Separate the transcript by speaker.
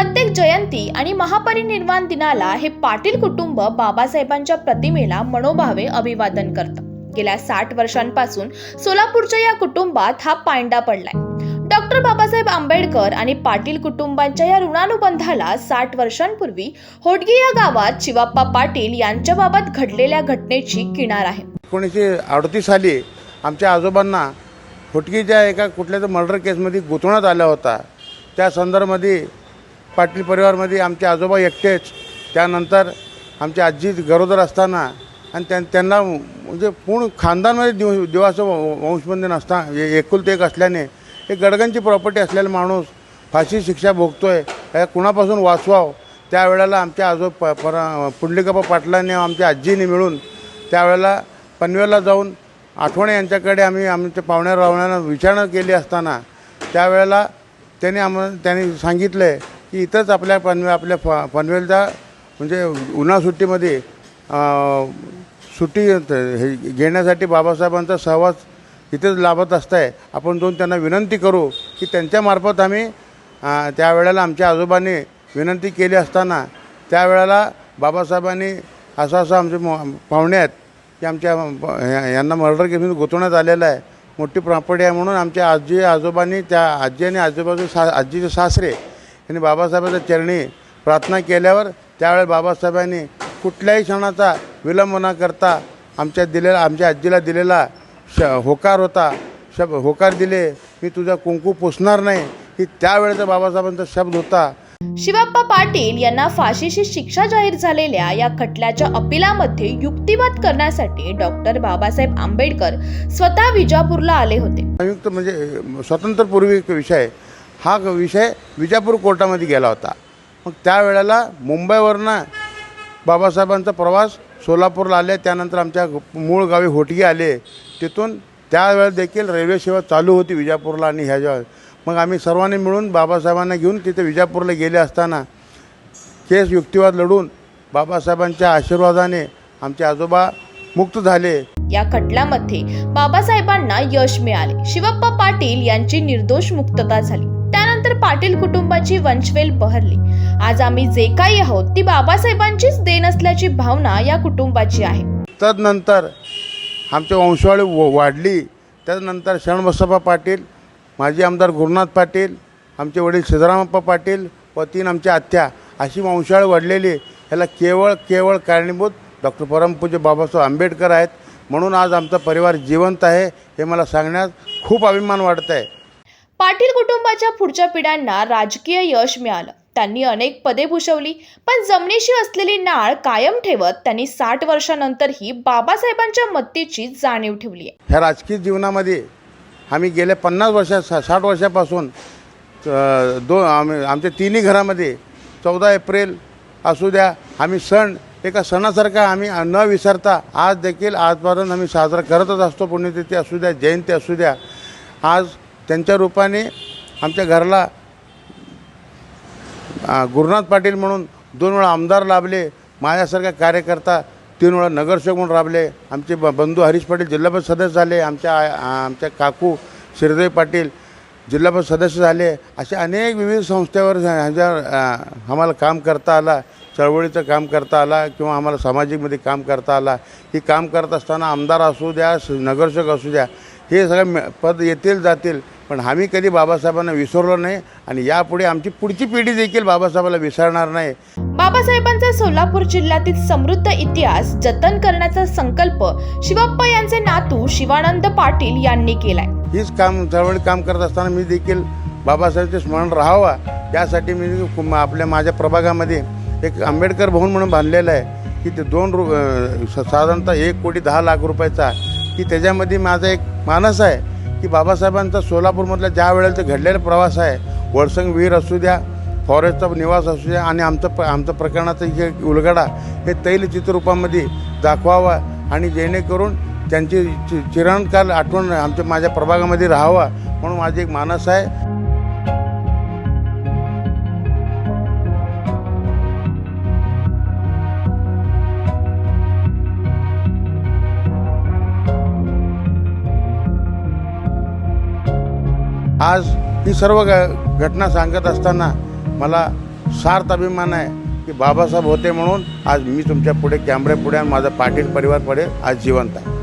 Speaker 1: प्रत्येक जयंती आणि महापरिनिर्वाण दिनाला हे पाटील कुटुंब बाबासाहेबांच्या प्रतिमेला मनोभावे अभिवादन करतं. गेल्या साठ वर्षांपासून सोलापूरच्या या कुटुंबात हा पांडा पडलाय. डॉक्टर बाबासाहेब आंबेडकर आणि पाटील कुटुंबांच्या या ऋणानुबंधाला साठ वर्षांपूर्वी होडगी या गावात शिवाप्पा पाटील यांच्याबाबत घडलेल्या घटनेची किनार आहे.
Speaker 2: एकोणीसशे अडतीस साली आमच्या आजोबांना होटकीच्या एका कुठल्या तर मर्डर केसमध्ये गुंतवण्यात आला होता. त्या संदर्भामध्ये पाटील परिवारमध्ये आमचे आजोबा एकटेच. त्यानंतर आमची आजी गरोदर असताना आणि त्यां त्यांना म्हणजे पूर्ण खानदानमध्ये दिव दिवाचं व- वंशबंधन असता एकुलते एक असल्याने हे गडगंची प्रॉपर्टी असलेला माणूस फाशी शिक्षा भोगतो आहे या कुणापासून वाचवावं? त्यावेळेला आमच्या आजो प पर पुंडलिकप्पा पाटलांनी आमच्या आजीने मिळून त्यावेळेला पनवेलला जाऊन आठवणे यांच्याकडे आम्ही आमच्या पाहुण्या रावण्यांना विचारणा केली असताना त्यावेळेला त्यांनी आम्हाला त्यांनी सांगितलं आहे की इथंच आपल्या पनवे आपल्या फ पनवेलचा म्हणजे उन्हा सुट्टीमध्ये सुट्टी हे घेण्यासाठी बाबासाहेबांचा सहवास इथेच लाभत असताय. आपण जाऊन त्यांना विनंती करू की त्यांच्यामार्फत आम्ही त्यावेळेला आमच्या आजोबांनी विनंती केली असताना त्यावेळेला बाबासाहेबांनी असं असं आमचे म- पाहुणे आहेत की आमच्या यांना मर्डर केसून गुंतवण्यात आलेलं आहे. मोठी प्रॉपर्टी आहे म्हणून आमच्या आजी आजोबांनी त्या आजी आणि आजोबाचे सा आजीचे सासरे यांनी बाबासाहेबांच्या चरणी प्रार्थना केल्यावर त्यावेळेस बाबासाहेबांनी कुठल्याही क्षणाचा विलंब न करता आमच्या दिलेला आमच्या आजीला दिलेला श होकार होता. शब होकार दिले मी तुझा कुंकू पुसणार नाही. ही त्यावेळेचा बाबासाहेबांचा शब्द होता.
Speaker 1: शिवाप्पा पाटील यांना फाशीची शिक्षा जाहीर झालेल्या या खटल्याच्या अपिलामध्ये युक्तिवाद करण्यासाठी डॉक्टर बाबासाहेब आंबेडकर स्वतः विजापूरला आले होते.
Speaker 2: संयुक्त म्हणजे स्वातंत्र्यपूर्वी एक विषय हा विषय विजापूर कोर्टामध्ये गेला होता. मग त्यावेळेला मुंबईवरनं बाबासाहेबांचा प्रवास सोलापूरला आले त्यानंतर आमच्या मूळ गावी होटगी आले. तिथून त्यावेळेस देखील रेल्वे सेवा चालू होती विजापूरला आणि ह्याच्या मग आम्ही सर्वांनी मिळून बाबासाहेबांना घेऊन तिथे विजापूरला गेले असताना केस युक्तिवाद लढून बाबासाहेबांच्या आशीर्वादाने आमचे आजोबा मुक्त झाले.
Speaker 1: या खटल्यामध्ये बाबासाहेबांना यश मिळाले. शिवप्पा पाटील यांची निर्दोष मुक्तता झाली. तर पाटील कुटुंबाची वंशवेल बहरली. आज आम्ही जे काही आहोत ती बाबासाहेबांचीच देण असल्याची भावना या कुटुंबाची आहे.
Speaker 2: तदनंतर आमची वंशवाळी व- वाढली. त्यानंतर शरणबसप्पा पाटील माजी आमदार गुरुनाथ पाटील आमचे वडील सिद्धरामप्पा पाटील व तीन आमच्या आत्या अशी वंशावळी वाढलेली. ह्याला केवळ केवळ कारणीभूत डॉक्टर परमपूज्य बाबासाहेब आंबेडकर आहेत. म्हणून आज आमचा परिवार जिवंत आहे हे मला सांगण्यात खूप अभिमान वाटत आहे
Speaker 1: पाटील कुटुंबाच्या पुढच्या पिढ्यांना राजकीय यश मिळालं. त्यांनी अनेक पदे भूषवली पण जमिनीशी असलेली नाळ कायम ठेवत त्यांनी साठ वर्षानंतरही बाबासाहेबांच्या मत्तेची जाणीव ठेवली आहे.
Speaker 2: ह्या राजकीय जीवनामध्ये आम्ही गेल्या पन्नास वर्षा सा साठ वर्षापासून दोन आम्ही आमच्या तिन्ही घरामध्ये चौदा एप्रिल असू द्या आम्ही सण एका सणासारखा आम्ही न विसरता आज देखील आजपर्यंत आम्ही साजरा करतच असतो. पुण्यतिथी असू द्या जयंती असू द्या. आज त्यांच्या रूपाने आमच्या घराला गुरुनाथ पाटील म्हणून दोन वेळा आमदार लाभले माझ्यासारखा कार्यकर्ता तीन वेळा नगरसेवक म्हणून राबले आमचे ब बंधू हरीश पाटील जिल्हा परिषद सदस्य झाले आमच्या आमच्या काकू श्रीदेवी पाटील जिल्हा परिषद सदस्य झाले असे अनेक विविध संस्थेवर ह्याच्या आम्हाला काम करता आला चळवळीचं काम करता आला किंवा आम्हाला सामाजिकमध्ये काम करता आला. ही काम करत असताना आमदार असू द्या नगरसेवक असू द्या हे सगळे पद येतील जातील. पण आम्ही कधी बाबासाहेबांना विसरलो नाही आणि यापुढे आमची पुढची पिढी देखील बाबासाहेबाला विसरणार नाही.
Speaker 1: बाबासाहेबांचा सोलापूर जिल्ह्यातील समृद्ध इतिहास जतन करण्याचा संकल्प शिवप्पा यांचे नातू शिवानंद पाटील यांनी केलाय.
Speaker 2: हीच काम चळवळी काम करत असताना मी देखील बाबासाहेबचे स्मरण राहावा. यासाठी मी आपल्या माझ्या प्रभागामध्ये एक आंबेडकर भवन म्हणून बांधलेलं आहे. की ते दोन रु साधारणतः एक कोटी दहा लाख रुपयाचा की त्याच्यामध्ये माझा एक मानस आहे की बाबासाहेबांचा सोलापूरमधला ज्या वेळेला घडलेला प्रवास आहे वळसंग वीर असू द्या फॉरेस्टचा निवास असू द्या आणि आमचं प आमचं प्रकरणाचं जे उलगडा हे तैलचित्ररूपामध्ये दाखवावा आणि जेणेकरून त्यांची चि चिरणकाल आठवण आमच्या माझ्या प्रभागामध्ये राहावा म्हणून माझी एक मानस आहे. आज ही सर्व घ घटना सांगत असताना मला सार्थ अभिमान आहे की बाबासाहेब होते म्हणून आज मी तुमच्यापुढे कॅमेऱ्यापुढे आणि माझा पाटील परिवार पुढे आज जिवंत आहे.